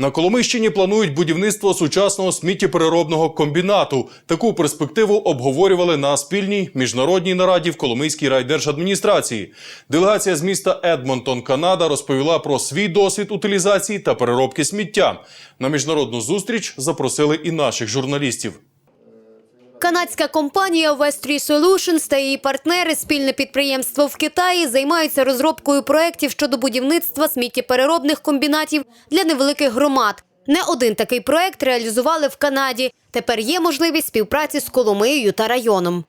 На Коломищині планують будівництво сучасного сміттєпереробного комбінату. Таку перспективу обговорювали на спільній міжнародній нараді в Коломийській райдержадміністрації. Делегація з міста Едмонтон, Канада, розповіла про свій досвід утилізації та переробки сміття. На міжнародну зустріч запросили і наших журналістів. Канадська компанія Westry Solutions та її партнери, спільне підприємство в Китаї, займаються розробкою проєктів щодо будівництва сміттєпереробних комбінатів для невеликих громад. Не один такий проєкт реалізували в Канаді. Тепер є можливість співпраці з Коломиєю та районом.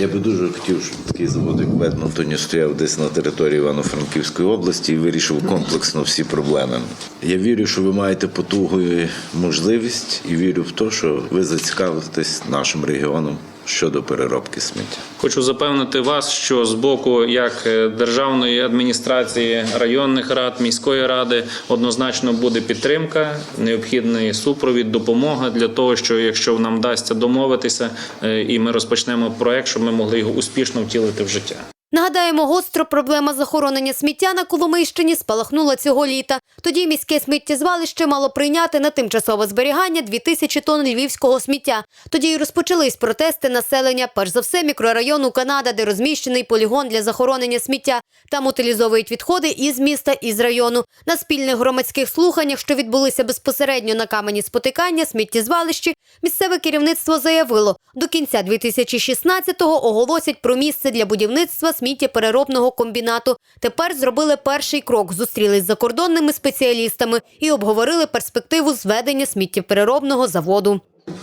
Я би дуже хотів, щоб такий завод, як в Едмонтоні, стояв десь на території Івано-Франківської області і вирішив комплексно всі проблеми. Я вірю, що ви маєте потугу і можливість, і вірю в те, що ви зацікавитесь нашим регіоном щодо переробки сміття. Хочу запевнити вас, що з боку як е, державної адміністрації, районних рад, міської ради однозначно буде підтримка, необхідний супровід, допомога для того, що якщо нам вдасться домовитися е, і ми розпочнемо проект, щоб ми могли його успішно втілити в життя. Нагадаємо, гостро проблема захоронення сміття на Коломийщині спалахнула цього літа. Тоді міське сміттєзвалище мало прийняти на тимчасове зберігання 2000 тонн львівського сміття. Тоді й розпочались протести населення, перш за все, мікрорайону Канада, де розміщений полігон для захоронення сміття. Там утилізовують відходи із міста, і з району. На спільних громадських слуханнях, що відбулися безпосередньо на камені спотикання сміттєзвалищі, місцеве керівництво заявило, до кінця 2016-го оголосять про місце для будівництва сміттєпереробного комбінату. Тепер зробили перший крок, зустрілись з закордонними спеціалістами і обговорили перспективу зведення сміттєпереробного заводу.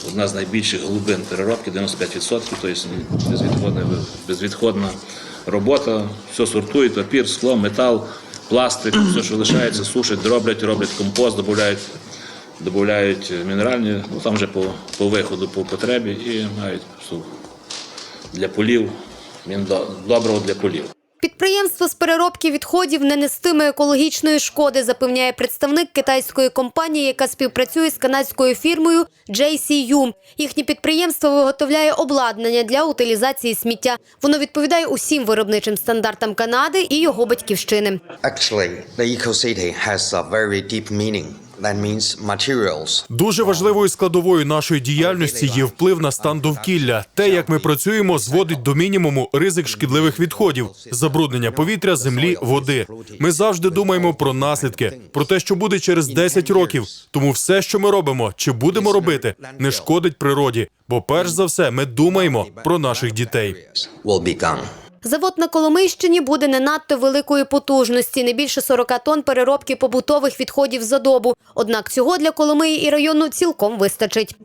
одна з найбільших глибин переробки 95%, тобто безвідходна, безвідходна робота, все сортують, папір, скло, метал, пластик, все, що лишається, сушать, дроблять, роблять компост, додають, додають мінеральні, ну там вже по, по виходу, по потребі і мають для полів, міндо- доброго для полів. Підприємство з переробки відходів не нестиме екологічної шкоди, запевняє представник китайської компанії, яка співпрацює з канадською фірмою JC Yum. Їхнє підприємство виготовляє обладнання для утилізації сміття. Воно відповідає усім виробничим стандартам Канади і його батьківщини. That means materials. Дуже важливою складовою нашої діяльності є вплив на стан довкілля. Те, як ми працюємо, зводить до мінімуму ризик шкідливих відходів, забруднення повітря, землі, води. Ми завжди думаємо про наслідки, про те, що буде через 10 років. Тому все, що ми робимо, чи будемо робити, не шкодить природі. Бо перш за все, ми думаємо про наших дітей. Завод на Коломийщині буде не надто великої потужності, не більше 40 тонн переробки побутових відходів за добу. Однак цього для Коломиї і району цілком вистачить.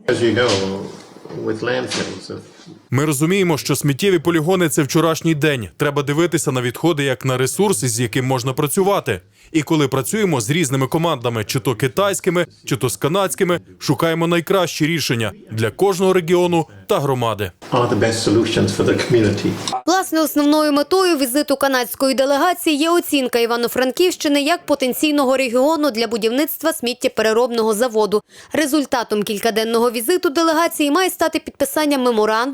Ми розуміємо, що сміттєві полігони це вчорашній день. Треба дивитися на відходи як на ресурс, із яким можна працювати. І коли працюємо з різними командами, чи то китайськими, чи то з канадськими, шукаємо найкращі рішення для кожного регіону та громади. are the best solutions for the community. Власне, основною метою візиту канадської делегації є оцінка Івано-Франківщини як потенційного регіону для будівництва сміттєпереробного заводу. Результатом кількаденного візиту делегації має стати підписання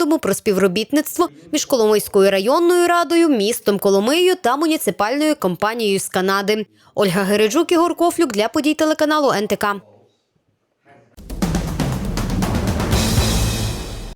меморандуму про співробітництво між Коломийською районною радою, містом Коломиєю та муніципальною компанією з Канади. Ольга Гереджук, Ігор Кофлюк для подій телеканалу НТК.